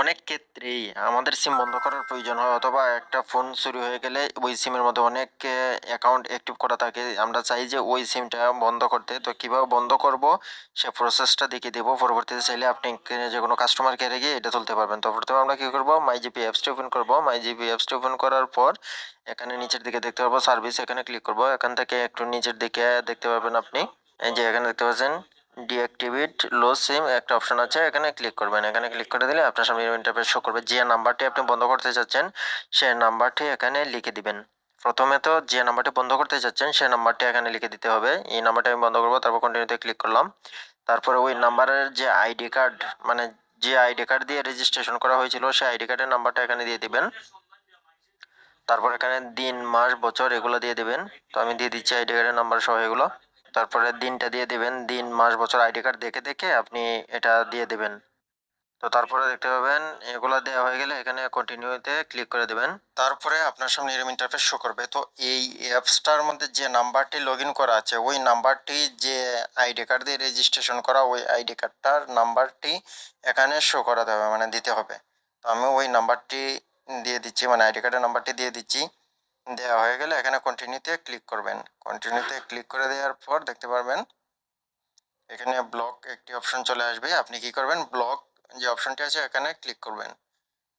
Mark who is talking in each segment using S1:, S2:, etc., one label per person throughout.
S1: অনেক ক্ষেত্রেই আমাদের সিম বন্ধ করার প্রয়োজন হয়, অথবা একটা ফোন চুরি হয়ে গেলে ওই সিমের মধ্যে অনেক অ্যাকাউন্ট অ্যাক্টিভ করা থাকে। আমরা চাই যে ওই সিমটা বন্ধ করতে। তো কীভাবে বন্ধ করব? সে প্রসেসটা দেখিয়ে দেবো। পরবর্তীতে চাইলে আপনি যে কোনো কাস্টমার কেয়ারে গিয়ে এটা তুলতে পারবেন। তো প্রথমে আমরা কী করব? মাই জিপি অ্যাপসটি ওপেন করব। মাই জিপি অ্যাপসটি ওপেন করার পর এখানে নিচের দিকে দেখতে পাবো সার্ভিস এখানে ক্লিক করব। এখান থেকে একটু নিচের দিকে দেখতে পাবেন আপনি। এই যে এখানে দেখতে পাচ্ছেন ডিঅ্যাক্টিভেট লো সিম একটা অপশন আছে, এখানে ক্লিক করবেন। এখানে ক্লিক করে দিলে আপনার সামনে ইন্টারফেস শো করবে। যে নাম্বারটি আপনি বন্ধ করতে চাচ্ছেন, সেই নাম্বারটি এখানে লিখে দিবেন। প্রথমে তো যে নাম্বারটি বন্ধ করতে চাচ্ছেন, সেই নাম্বারটি এখানে লিখে দিতে হবে। এই নাম্বারটি আমি বন্ধ করব, তারপর কন্টিনিউতে ক্লিক করলাম। তারপরে ওই নাম্বারের যে আইডি কার্ড মানে যে আইডি কার্ড দিয়ে রেজিস্ট্রেশন করা হয়েছিল, সেই আইডি কার্ডের নাম্বারটা এখানে দিয়ে দিবেন। তারপর এখানে দিন, মাস, বছর এগুলো দিয়ে দিবেন। তো আমি দিয়ে দিচ্ছি আইডি কার্ডের নাম্বার সহ এগুলো। তারপরে দিনটা দিয়ে দিবেন। দিন, মাস, বছর আইডি কার্ড দেখে দেখে আপনি এটা দিয়ে দিবেন। তো তারপরে দেখতে পাবেন, এগুলো দেওয়া হয়ে গেলে এখানে কন্টিনিউতে ক্লিক করে দেবেন। তারপরে আপনার সামনে এরকম ইন্টারফেস শো করবে। তো এই অ্যাপসটার মধ্যে যে নাম্বারটি লগ করা আছে, ওই নাম্বারটি যে আইডি কার্ড দিয়ে রেজিস্ট্রেশন করা, ওই আইডি কার্ডটার নাম্বারটি এখানে শো করাতে হবে মানে দিতে হবে। তো আমি ওই নাম্বারটি দিয়ে দিচ্ছি মানে আইডি কার্ডের নাম্বারটি দিয়ে দিচ্ছি। দেওয়া হয়ে গেলে এখানে কন্টিনিউতে ক্লিক করবেন। কন্টিনিউতে ক্লিক করে দেওয়ার পর দেখতে পারবেন, এখানে ব্লক একটি অপশন চলে আসবে। আপনি কি করবেন? ব্লক যে অপশনটি আছে, এখানে ক্লিক করবেন।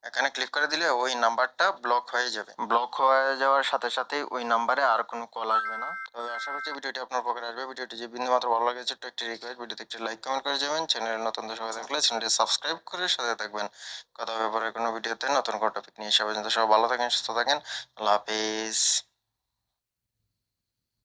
S1: এখানে ক্লিক করে দিলে ওই নাম্বারটা ব্লক হয়ে যাবে। ব্লক হয়ে যাওয়ার সাথে সাথে ওই নাম্বারে আর কোনো কল আসবে না। তবে আশা করছি ভিডিওটি আপনার পক্ষে আসবে। ভিডিওটি যে বিন্দু মাত্র ভালো লাগে, ছোট্ট একটি রিকোয়েস্ট ভিডিওতে একটি লাইক কমেন্ট করে যাবেন। চ্যানেলের নতুন দর্শক থাকলে চ্যানেলটি সাবস্ক্রাইব করে সাথে থাকবেন। কথা ব্যাপারে কোনো ভিডিওতে নতুন কোনো টপিক নিয়ে। সবাই পর্যন্ত সবাই ভালো থাকেন, সুস্থ থাকেন। আল্লাহ হাফিজ।